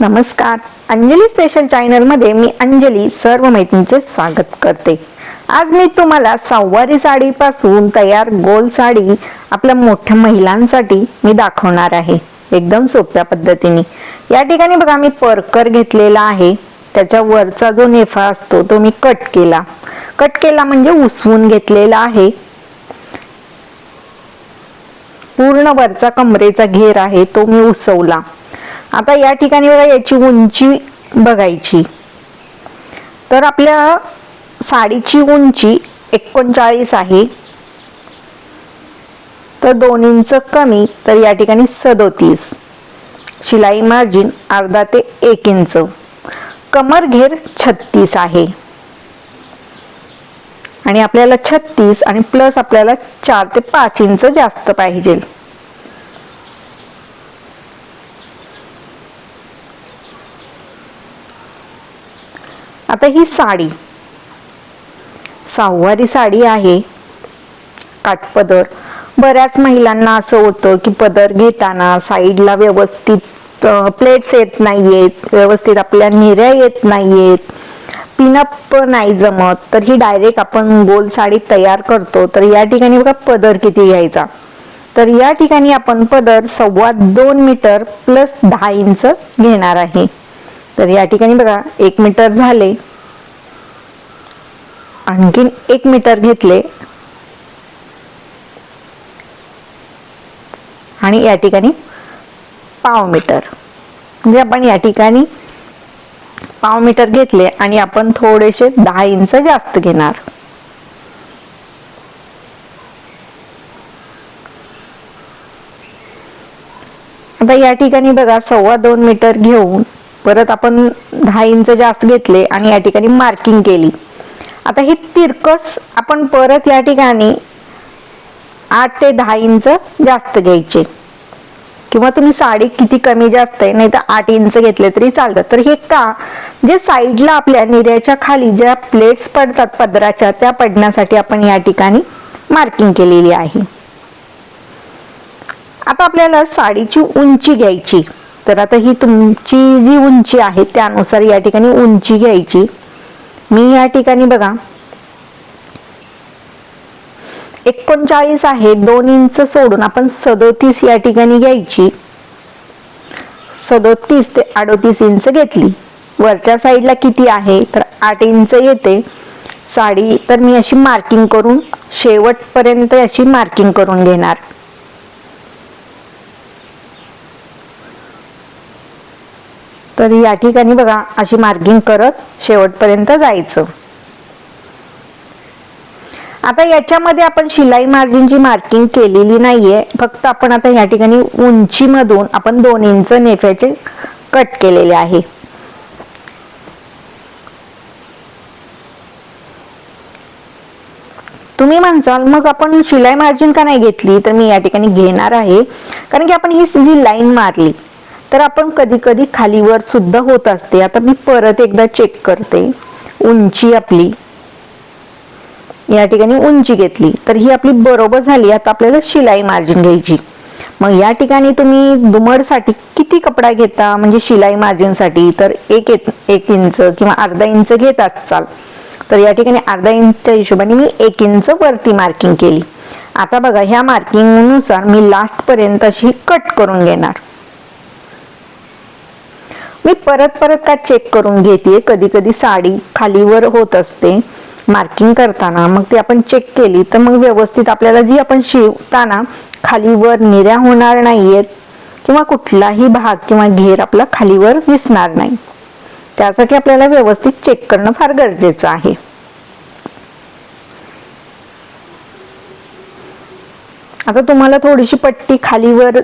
नमस्कार. अंजली स्पेशल चॅनलमध्ये मी अंजली सर्व मैत्रिणीचे स्वागत करते. आज मी तुम्हाला सव्वारी साडीपासून तयार गोल साडी आपल्या मोठ्या महिलांसाठी मी दाखवणार आहे. एकदम सोप्या पद्धतीने. या ठिकाणी बघा मी परकर घेतलेला आहे. त्याच्या वरचा जो नेफा असतो तो मी कट केला. कट केला म्हणजे उसवून घेतलेला आहे. पूर्ण वरचा कमरेचा घेर आहे तो मी उसवला. आता या ठिकाणी बघा याची उंची बघायची. तर आपल्या साडीची उंची एकोणचाळीस आहे. तर दोन इंच कमी तर या ठिकाणी सदोतीस. शिलाई मार्जिन अर्धा ते एक इंच. कमर घेर छत्तीस आहे. आणि आपल्याला छत्तीस आणि प्लस आपल्याला चार ते पाच इंच जास्त पाहिजे. आता ही साडी. सहावारी साडी आहे. काठपदर बऱ्याच महिलांना असं होतं की पदर घेताना साईडला व्यवस्थित प्लेट्स येत नाहीयेत. व्यवस्थित आपल्या निऱ्या येत नाहीयेत. पिनअप नाही जमत. तर ही डायरेक्ट आपण गोल साडी तयार करतो. तर या ठिकाणी बघा पदर किती घ्यायचा. तर या ठिकाणी आपण पदर सव्वा दोन मीटर प्लस दहा इंच घेणार आहे. तर या ठिकाणी बघा एक मीटर झाले. आणखीन एक मीटर घेतले. आणि या ठिकाणी पाव मीटर. म्हणजे आपण या ठिकाणी पाव मीटर घेतले आणि आपण थोडेसे दहा इंच जास्त घेणार. आता या ठिकाणी बघा सव्वा दोन मीटर घेऊन परत आपण दहा इंच जास्त घेतले आणि या ठिकाणी मार्किंग केली. आता ही तिरकस आपण परत या ठिकाणी आठ ते दहा इंच जास्त घ्यायचे. किंवा तुम्ही साडी किती कमी जास्त आहे नाही तर आठ इंच घेतले तरी चालतात तर हे का? जे साईडला आपल्या निर्याच्या खाली ज्या प्लेट्स पडतात पदराच्या त्या पडण्यासाठी आपण या ठिकाणी मार्किंग केलेली आहे. आता आपल्याला साडीची उंची घ्यायची. तर आता ही तुमची जी उंची आहे त्यानुसार या ठिकाणी उंची घ्यायची. मी या ठिकाणी बघा. एकोणचाळीस आहे दोन इंच सोडून आपण सदोतीस या ठिकाणी घ्यायची. सदोतीस ते अडोतीस इंच घेतली. वरच्या साईडला किती आहे? तर आठ इंच येते. साडी तर मी अशी मार्किंग करून शेवटपर्यंत अशी मार्किंग करून घेणार. तर या ठिकाणी बघा अशी मार्किंग करत शेवटपर्यंत जायचं. आता याच्यामध्ये आपण शिलाई मार्जिनची मार्किंग केलेली नाहीये. फक्त आपण आता या ठिकाणी उंचीमधून आपण दोन इंच नेफ्याचे कट केलेले आहे. तुम्ही म्हणसाल मग आपण शिलाई मार्जिन का नाही घेतली? तर मी या ठिकाणी घेणार आहे. कारण की आपण ही जी लाईन मारली तर आपण कधी कधी खालीवर सुद्धा होत असते. आता मी परत एकदा चेक करते. उंची आपली. या ठिकाणी उंची घेतली. तर ही आपली बरोबर झाली. आता आपल्याला शिलाई मार्जिन घ्यायची. मग या ठिकाणी तुम्ही दुमडसाठी किती कपडा घेता? म्हणजे शिलाई मार्जिनसाठी तर एक एक इंच किंवा अर्धा इंच घेत असाल. तर या ठिकाणी अर्धा इंचच्या हिशोबाने मी एक इंच वरती मार्किंग केली. आता बघा ह्या मार्किंगनुसार मी लास्टपर्यंत अशी कट करून घेणार. मी परत परत का चेक करून घेते कधी कधी साडी खालीवर होत असते. मार्किंग करताना मग ती आपण चेक केली तर मग व्यवस्थित आपल्याला जी आपण शिवताना खालीवर निऱ्या होणार नाहीयेत. किंवा कुठलाही भाग किंवा घेर आपला खालीवर दिसणार नाही. त्यासाठी आपल्याला व्यवस्थित चेक करणं फार गरजेचं आहे. आता तुम्हाला थोडीशी पट्टी खालीवर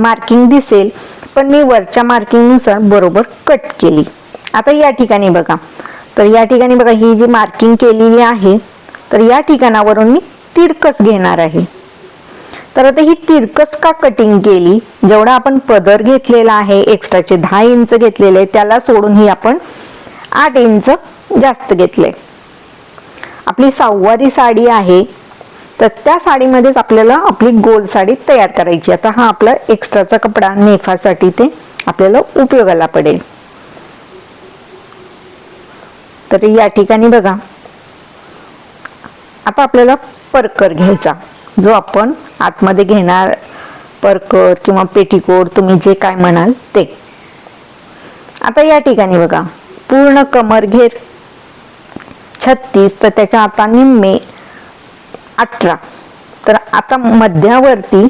मार्किंग दिसेल. पण मी वरच्या मार्किंगनुसार बरोबर कट केली. आता या ठिकाणी बघा. तर या ठिकाणी बघा ही जी मार्किंग केलेली आहे तर या ठिकाणावरून मी तिरकस घेणार आहे. तर आता ही तिरकस का कटिंग केली? जेवढा आपण पदर घेतलेला आहे एक्स्ट्राचे दहा इंच घेतलेले त्याला सोडून ही आपण आठ इंच जास्त घेतले. आपली सहावारी साडी आहे तर त्या साडीमध्येच आपल्याला आपली गोल साडी तयार करायची. आता हा आपला एक्स्ट्राचा कपडा नेफासाठी ते आपल्याला उपयोगाला पडेल. तर या ठिकाणी बघा. आता आपल्याला परकर घ्यायचा. जो आपण आतमध्ये घेणार परकर किंवा पेटीकोट तुम्ही जे काय म्हणाल ते. आता या ठिकाणी बघा. पूर्ण कमर घेर. छत्तीस तर त्याच्या आता निम्मे अठरा. तर आता मध्यावरती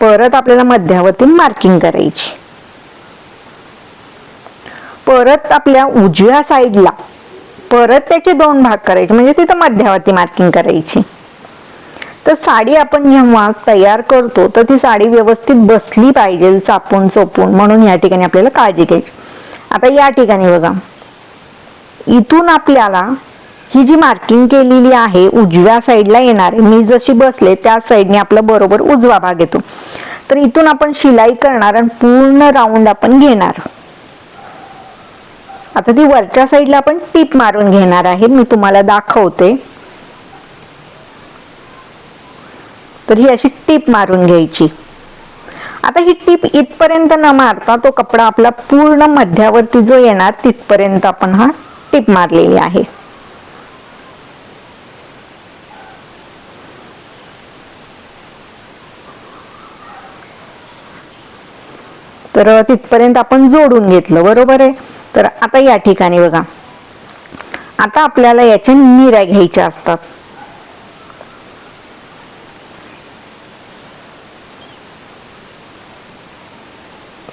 परत आपल्याला मध्यावरती मार्किंग करायची. परत आपल्या उजव्या साईडला परत त्याचे दोन भाग करायचे. म्हणजे तिथं मध्यावरती मार्किंग करायची. तर साडी आपण जेव्हा तयार करतो तर ती साडी व्यवस्थित बसली पाहिजे चापून चोपून. म्हणून या ठिकाणी आपल्याला काळजी घ्यायची. आता या ठिकाणी बघा. इथून आपल्याला ही जी मार्किंग केलेली आहे उजव्या साईडला येणार मी जशी बसले त्या साईडने आपला बरोबर उजवा भाग येतो. तर इथून आपण शिलाई करणार आणि पूर्ण राऊंड आपण घेणार. आता ती वरच्या साईडला आपण टीप मारून घेणार आहे मी तुम्हाला दाखवते. तर ही अशी टीप मारून घ्यायची. आता ही टीप इथपर्यंत न मारता तो कपडा आपला पूर्ण मध्यावरती जो येणार तिथपर्यंत आपण हा टीप मारलेली आहे. तर तिथपर्यंत आपण जोडून घेतलं बरोबर आहे? तर आता या ठिकाणी बघा. आता आपल्याला याच्या निऱ्या घ्यायच्या असतात.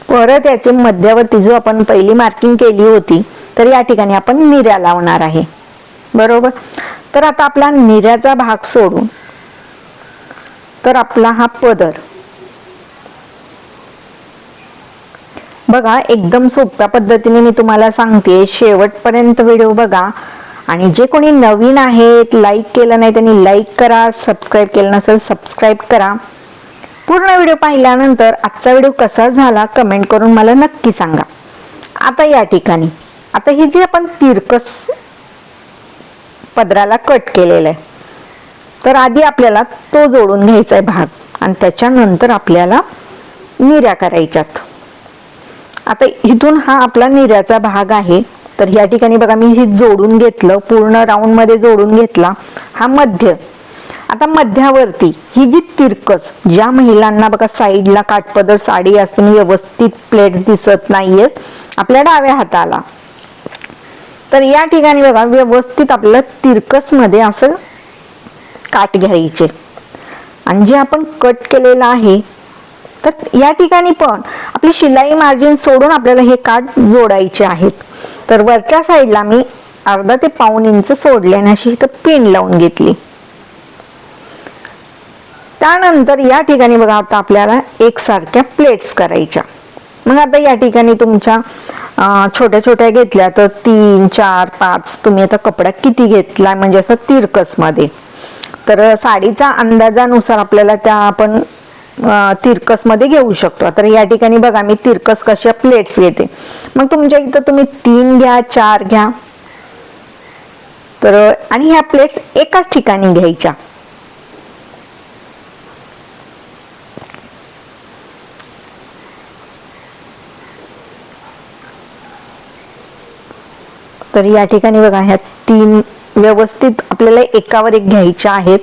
परत याच्या मध्यावरती जो आपण पहिली मार्किंग केली होती तर या ठिकाणी आपण निऱ्या लावणार आहे. बरोबर? तर आता आपला निऱ्याचा भाग सोडून तर आपला हा पदर. बघा एकदम सोप्या पद्धतीने मी तुम्हाला सांगते. शेवटपर्यंत व्हिडिओ बघा. आणि जे कोणी नवीन आहेत लाईक केलं नाही त्यांनी लाईक करा. सबस्क्राईब केलं नसेल सबस्क्राईब करा. पूर्ण व्हिडिओ पाहिल्यानंतर आजचा व्हिडिओ कसा झाला कमेंट करून मला नक्की सांगा. आता या ठिकाणी. आता ही जी आपण तिरकस पदराला कट केलेलं आहे तर आधी आपल्याला तो जोडून घ्यायचा आहे भाग. आणि त्याच्यानंतर आपल्याला निऱ्या करायच्यात. आता इथून हा आपला निऱ्याचा भाग आहे. तर या ठिकाणी बघा मी हे जोडून घेतलं पूर्ण राऊंडमध्ये जोडून घेतला हा मध्य. आता मध्यावरती ही जी तिरकस ज्या महिलांना बघा साईडला काटपदर साडी असते व्यवस्थित प्लेट दिसत नाहीयेत आपल्या डाव्या हाताला. तर या ठिकाणी बघा व्यवस्थित आपलं तिरकसमध्ये असं काट घ्यायचे. आणि जे आपण कट केलेलं आहे तर या ठिकाणी पण आपली शिलाई मार्जिन सोडून आपल्याला हे काठ जोडायचे आहेत. तर वरच्या साईडला मी अर्धा ते पाऊन इंच सोडले आणि अशी इथं पिन लावून घेतली. त्यानंतर या ठिकाणी बघा आता आपल्याला एकसारख्या प्लेट्स करायच्या. मग आता या ठिकाणी तुमच्या छोट्या छोट्या घेतल्या तर तीन चार पाच तुम्ही आता कपडा किती घेतला म्हणजे असं तिरकसमध्ये तर साडीचा अंदाजानुसार आपल्याला त्या आपण तिरकसमध्ये घेऊ शकतो. तर या ठिकाणी बघा मी तिरकस कशा प्लेट्स घेते. मग तुमच्या इथं तुम्ही तीन घ्या चार घ्या. तर आणि ह्या प्लेट्स एकाच ठिकाणी घ्यायच्या. तर या ठिकाणी बघा ह्या तीन व्यवस्थित आपल्याला एकावर एक घ्यायच्या आहेत.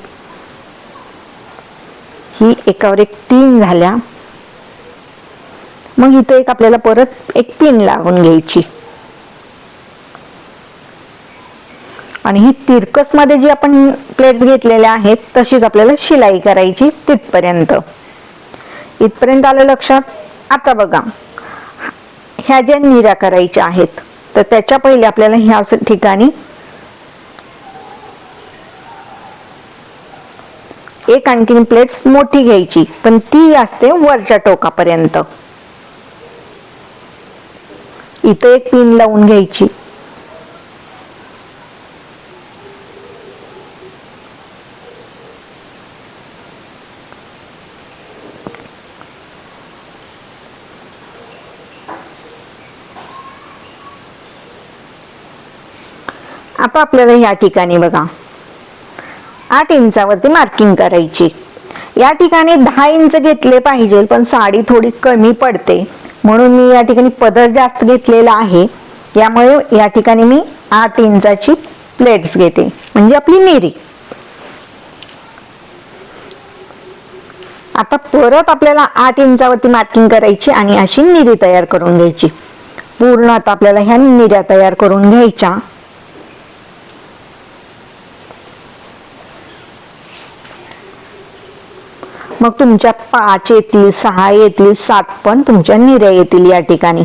ही एकावर एक तीन झाल्या. मग इथं एक आपल्याला परत एक पिन लावून घ्यायची. आणि ही तिरकसमध्ये जी आपण प्लेट्स घेतलेल्या आहेत तशीच आपल्याला शिलाई करायची तिथपर्यंत. इथपर्यंत आलं लक्षात? आता बघा. ह्या ज्या निऱ्या करायच्या आहेत तर त्याच्या पहिले आपल्याला ह्या ठिकाणी एक आणखीन प्लेट्स मोठी घ्यायची पण ती असते वरच्या टोकापर्यंत. इथं एक पिन लावून घ्यायची. आता आपल्याला ह्या ठिकाणी बघा. आठ इंचावरती मार्किंग करायची. या ठिकाणी दहा इंच घेतले पाहिजे पण साडी थोडी कमी पडते. म्हणून मी या ठिकाणी पदर जास्त घेतलेला आहे. यामुळे या ठिकाणी मी आठ इंचाची प्लेट्स घेते. म्हणजे आपली निरी. आता परत आपल्याला आठ इंचावरती मार्किंग करायची आणि अशी निरी तयार करून घ्यायची. पूर्ण आता आपल्याला ह्या निऱ्या तयार करून घ्यायच्या. मग तुमच्या पाच येतील सहा येतील सात पण तुमच्या निऱ्या येतील या ठिकाणी.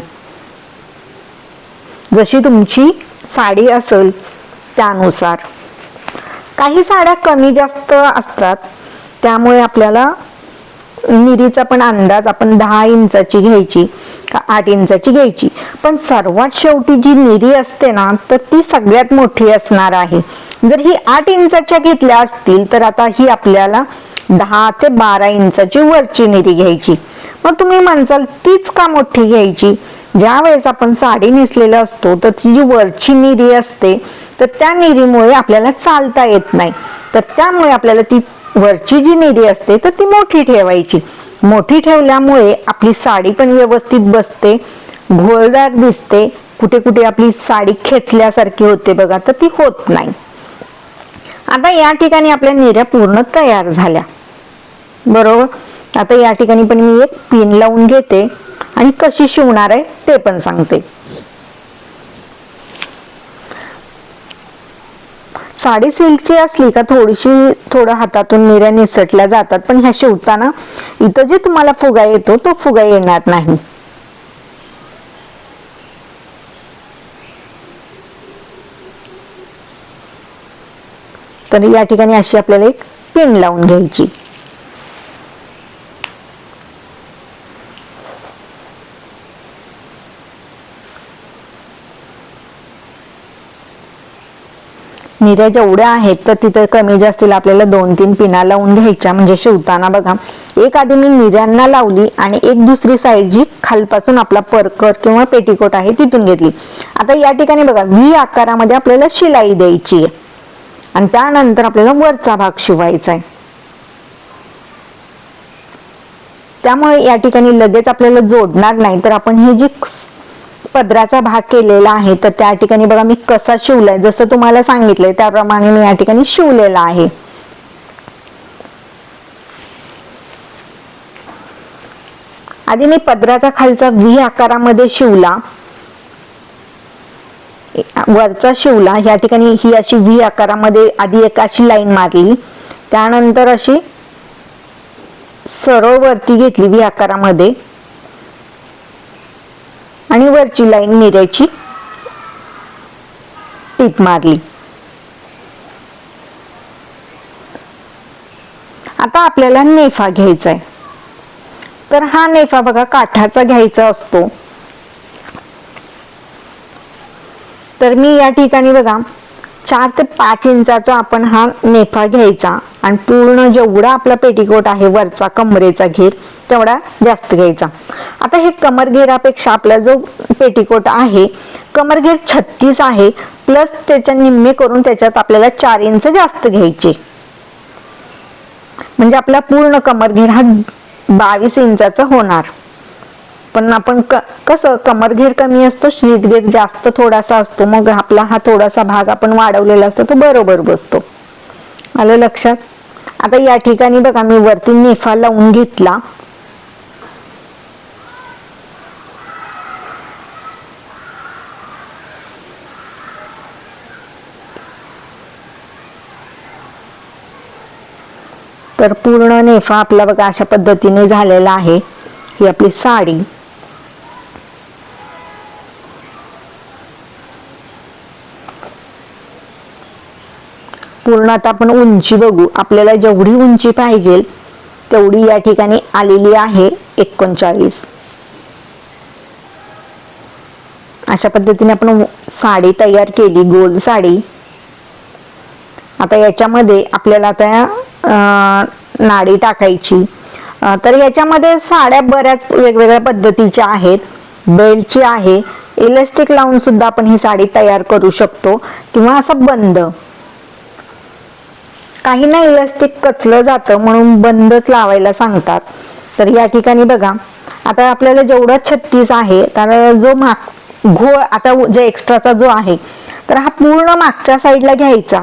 जशी तुमची साडी असेल त्यानुसार. काही साड्या कमी जास्त असतात त्यामुळे आपल्याला निरीचा पण अंदाज आपण दहा इंचाची घ्यायची का आठ इंचाची घ्यायची. पण सर्वात शेवटी जी निरी असते ना तर ती सगळ्यात मोठी असणार आहे. जर ही आठ इंचाच्या घेतल्या असतील तर आता ही आपल्याला दहा ते बारा इंचाची वरची निरी घ्यायची. मग तुम्ही म्हणसाल तीच का मोठी घ्यायची? ज्या वेळेस आपण साडी नेसलेला असतो तर ती जी वरची निरी असते तर त्या निरीमुळे आपल्याला चालता येत नाही. तर त्यामुळे आपल्याला ती वरची जी निरी असते तर ती मोठी ठेवायची. मोठी ठेवल्यामुळे आपली साडी पण व्यवस्थित बसते घोळदार दिसते. कुठे कुठे आपली साडी खेचल्यासारखी होते बघा तर ती होत नाही. आता या ठिकाणी आपल्या निऱ्या पूर्ण तयार झाल्या. बरोबर? आता या ठिकाणी पण मी एक पिन लावून घेते आणि कशी शिवणार आहे ते पण सांगते. साडी सिल्कची असली का थोडीशी थोडं हातातून निऱ्या निसटल्या जातात पण ह्या शिवताना इथं जे तुम्हाला फुगा येतो तो फुगा येणार नाही. तर या ठिकाणी अशी आपल्याला एक पिन लावून घ्यायची. निऱ्या जेवढ्या आहेत तर तिथं कमी जास्तीला आपल्याला दोन तीन पिना लावून घ्यायच्या. म्हणजे शिवताना बघा एक आधी मी निऱ्यांना लावली आणि एक दुसरी साईड जी खालपासून आपला परकर किंवा पेटीकोट आहे तिथून घेतली. आता या ठिकाणी बघा व्ही आकारामध्ये आपल्याला शिलाई द्यायची आहे. आणि त्यानंतर आपल्याला वरचा भाग शिवायचा आहे. त्यामुळे या ठिकाणी लगेच आपल्याला जोडणार नाही तर आपण ही जी पदराचा भाग केलेला आहे तर त्या ठिकाणी बघा मी कसा शिवलाय. जसं तुम्हाला सांगितलंय त्याप्रमाणे मी या ठिकाणी शिवलेला आहे. आधी मी पदराचा खालचा व्ही आकारामध्ये शिवला. वरचा शिवला. या ठिकाणी ही अशी व्ही आकारामध्ये आधी एक अशी लाईन मारली. त्यानंतर अशी सरळ वरती घेतली व्ही आकारामध्ये. आणि वरची लाईन मिऱ्याची टीप मारली. आता आपल्याला नेफा घ्यायचा आहे तर हा नेफा बघा काठाचा घ्यायचा असतो. तर मी या ठिकाणी बघा चार ते पाच इंचाचा आपण हा नेफा घ्यायचा. आणि पूर्ण जेवढा आपला पेटीकोट आहे वरचा कमरेचा घेर तेवढा जास्त घ्यायचा. आता हे कमर घेरापेक्षा आपला जो पेटीकोट आहे कमर घेर छत्तीस आहे प्लस त्याच्या निम्मे करून त्याच्यात आपल्याला चार इंच जास्त घ्यायचे. म्हणजे आपला पूर्ण कमर घेर हा बावीस इंचाचा होणार. पण आपण क कसं कमरघेर कमी असतो शीटघेर जास्त थोडासा असतो मग आपला हा थोडासा भाग आपण वाढवलेला असतो तो बरोबर बसतो. आलं लक्षात? आता या ठिकाणी बघा मी वरती नेफा लावून घेतला. तर पूर्ण नेफा आपला बघा अशा पद्धतीने झालेला आहे. ही आपली साडी. पूर्ण आता आपण उंची बघू. आपल्याला जेवढी उंची पाहिजे तेवढी या ठिकाणी आलेली आहे एकोणचाळीस. अशा पद्धतीने आपण साडी तयार केली गोल साडी. आता याच्यामध्ये आपल्याला आता नाडी टाकायची. तर याच्यामध्ये साड्या बऱ्याच वेगवेगळ्या पद्धतीच्या आहेत. बेल्टची आहे. इलेस्टिक लावून सुद्धा आपण ही साडी तयार करू शकतो. किंवा असं बंद. काही ना इलास्टिक कचलं जातं म्हणून बंदच लावायला सांगतात. तर या ठिकाणी बघा आता आपल्याला जेवढा छत्तीस आहे तर जो माग घोळ आता जे एक्स्ट्राचा जो आहे तर हा पूर्ण मागच्या साईडला घ्यायचा.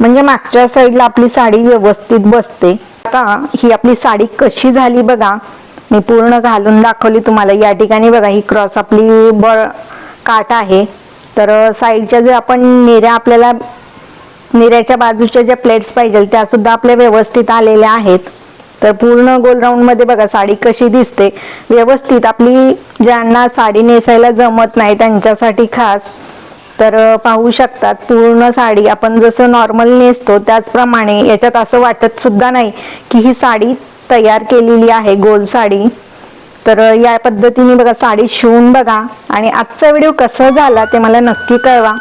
म्हणजे मागच्या साईडला आपली साडी व्यवस्थित बसते. आता ही आपली साडी कशी झाली बघा मी पूर्ण घालून दाखवली तुम्हाला. या ठिकाणी बघा ही क्रॉस आपली बळ काट आहे. तर साईडच्या जे आपण नेऱ्या आपल्याला निऱ्याच्या बाजूच्या ज्या प्लेट्स पाहिजे त्या सुद्धा आपल्या व्यवस्थित आलेल्या आहेत. तर पूर्ण गोल राऊंडमध्ये बघा साडी कशी दिसते. व्यवस्थित आपली ज्यांना साडी नेसायला जमत नाही त्यांच्यासाठी खास. तर पाहू शकतात पूर्ण साडी आपण जसं नॉर्मल नेसतो त्याचप्रमाणे याच्यात असं वाटत सुद्धा नाही की ही साडी तयार केलेली आहे गोल साडी. तर या पद्धतीने बघा साडी शिवून बघा. आणि आजचा व्हिडिओ कसा झाला ते मला नक्की कळवा.